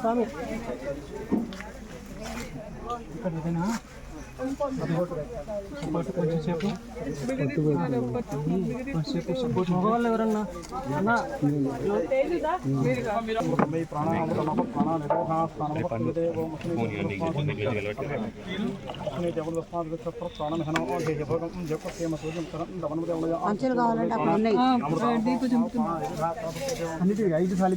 స్వామి ఇక్కడ ఇదేనా సపోర్ట్ కొంచెం సేపు కొంచెంసేపు సపోర్ట్ మగవాళ్ళు ఎవరన్నా అన్న మంచులు కావాలంటే అక్కడ ఉన్నాయి అన్నిటి ఐదు సార్లు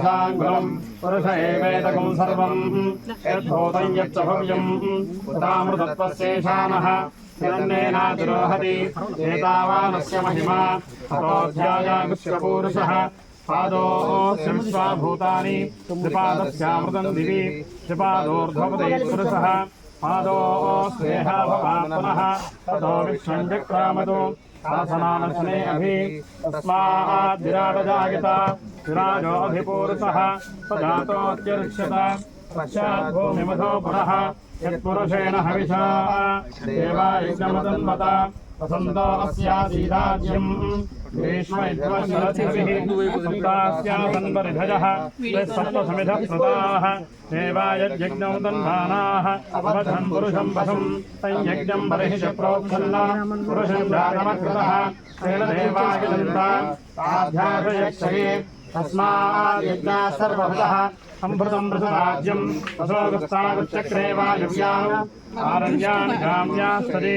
पुरुषाङ्गम् पुरुष एवेदकम् सर्वम्। यच्च भव्यम् उतामृतत्वस्येषानः एतावानस्य महिमा। ततोऽध्यायागुष्यपूरुषः पादोऽस्य विश्वा त्रिपादस्यामृतम् दिवि। त्रिपादोर्ध्वपदैपुरुषः। आसनानशने अभि। सुराजोऽभिपूरुषः पदातोऽत्यर्क्षत पश्चाद्भो यत्पुरुषेण हविषा। देवायज्ञमतन्वत वसन्तो अस्यासीदाज्यम् ग्रीष्मैध्वस्यासन्वरिधजः देवायज्ञौ तन्मानाः अवधम् पुरुषम् वशम् संयज्ञम् बर्हिष प्रोक्षल्ला पुरुषम् जानमकृतः तेन देवाय तस्माद्यज्ञा सर्वभृतः अमृतम् पृथुराज्यम् सदे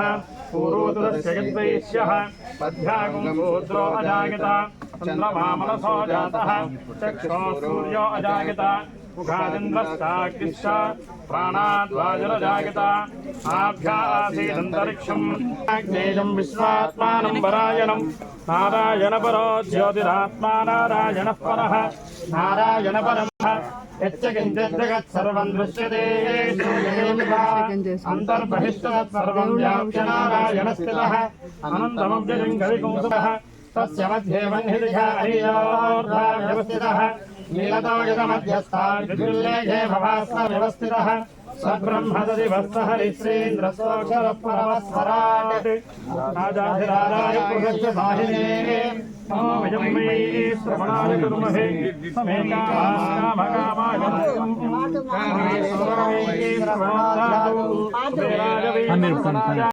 पूर्वोदरश्यगद्वैश्यः पद्भ्यागुंसूत्रो अजागता। चन्द्रमामनसो सूर्यो अजागता। मुखादिन्द्रश्चाग्निश्च प्राणाद्वाजुरजायत आभ्या आसीदन्तरिक्षम् अग्नेयम् विश्वात्मानम् परायणम् नारायणपरो। ज्योतिरात्मा नारायणः परः नारायणपरमः। यच्च किञ्चित् जगत् सर्वम् दृश्यते। अन्तर्बहिष्टत् सर्वम् व्याप्य नारायणस्थितः। अनन्तमव्यजङ्घविकुंसुमः तस्य मध्ये वह्निदिघार्योर्धा व्यवस्थितः नीलतो यतमध्यस्थाल्लेखे भवास्म व्यवस्थितः सब्रह्मददिवस्तः हरिश्रीन्द्रस्तोक्षरः परमस्वराट् राजाधिराजाय पुरुषस्य साहिने नमो विजम्मै श्रवणाय कुर्महे समेकामाय कामेश्वराय श्रवणाय